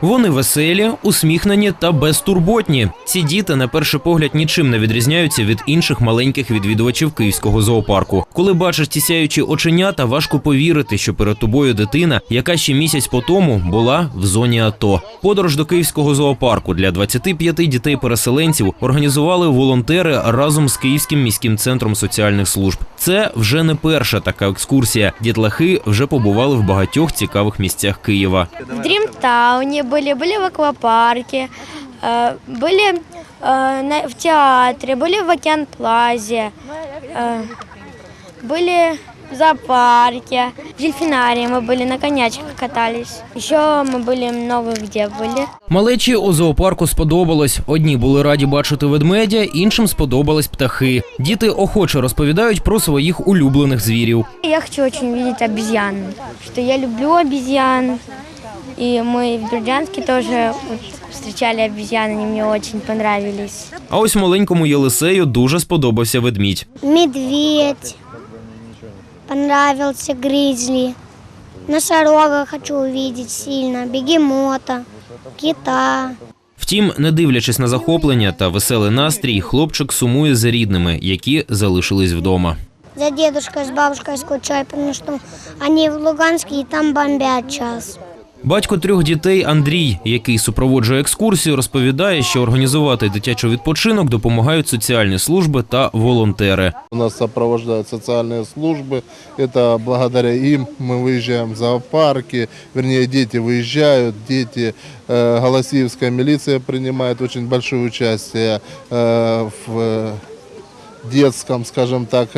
Вони веселі, усміхнені та безтурботні. Ці діти на перший погляд нічим не відрізняються від інших маленьких відвідувачів київського зоопарку. Коли бачиш ці сяючі оченята, важко повірити, що перед тобою дитина, яка ще місяць по тому була в зоні АТО. Подорож до київського зоопарку для 25 дітей-переселенців організували волонтери разом з Київським міським центром соціальних служб. Це вже не перша така екскурсія. Дітлахи вже побували в багатьох цікавих місцях Києва. В Дримтауне были, были в аквапарке, э, были э, на- в театре, были в Океан Плазе, э, были в зоопарке, в дельфинарии мы были, на конячках катались. Еще мы были много где были. Малечі у зоопарку сподобалось. Одні були раді бачити ведмедя, іншим сподобались птахи. Діти охоче розповідають про своїх улюблених звірів. Я хочу очень видеть обезьян, что я люблю обезьян. И мы в Бердянске тоже вот встречали обезьян, они мне очень понравились. А ось маленькому Єлисею дуже сподобався ведмідь. Медведь. Понравился гризли. Носорога хочу увидеть сильно. Бегемота. Кита. Втім, не дивлячись на захоплення та веселий настрій, хлопчик сумує за рідними, які залишились вдома. За дедушкой з бабушкою скучаю, тому що вони в Луганській і там бомбять час. Батько трьох дітей Андрій, який супроводжує екскурсію, розповідає, що організувати дитячий відпочинок допомагають соціальні служби та волонтери. У нас сопровождают социальные службы. Это благодаря им мы выезжаем в зоопарки. Вернее, дети выезжают. Дети, э, Голосиевская милиция принимает очень большое участие э, в э, детском, скажем так,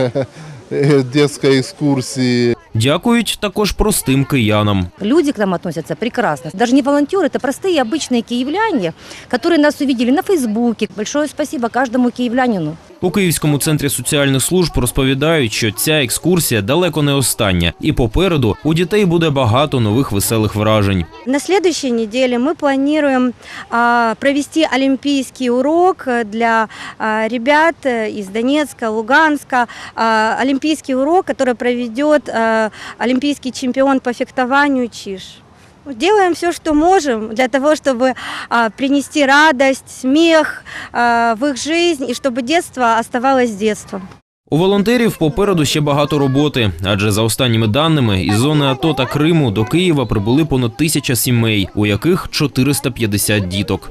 детской экскурсии. Дякують також простим киянам. Люди к нам относятся прекрасно. Даже не волонтеры, это простые обычные киевляне, которые нас увидели на Фейсбуке. Большое спасибо каждому киевлянину. У Київському центрі соціальних служб розповідають, що ця екскурсія далеко не остання, і попереду у дітей буде багато нових веселих вражень. На следующей неделе мы планируем а, провести олимпийский урок для а, ребят э, из Донецка, Луганска. А, олимпийский урок, который проведет а, олимпийский чемпион по фехтованию Чиш. Делаем все, что можем для того, чтобы а, принести радость, смех а, в их жизнь и чтобы детство оставалось детством. У волонтерів попереду ще багато роботи, адже за останніми даними із зони АТО та Криму до Києва прибули понад тисяча сімей, у яких 450 діток.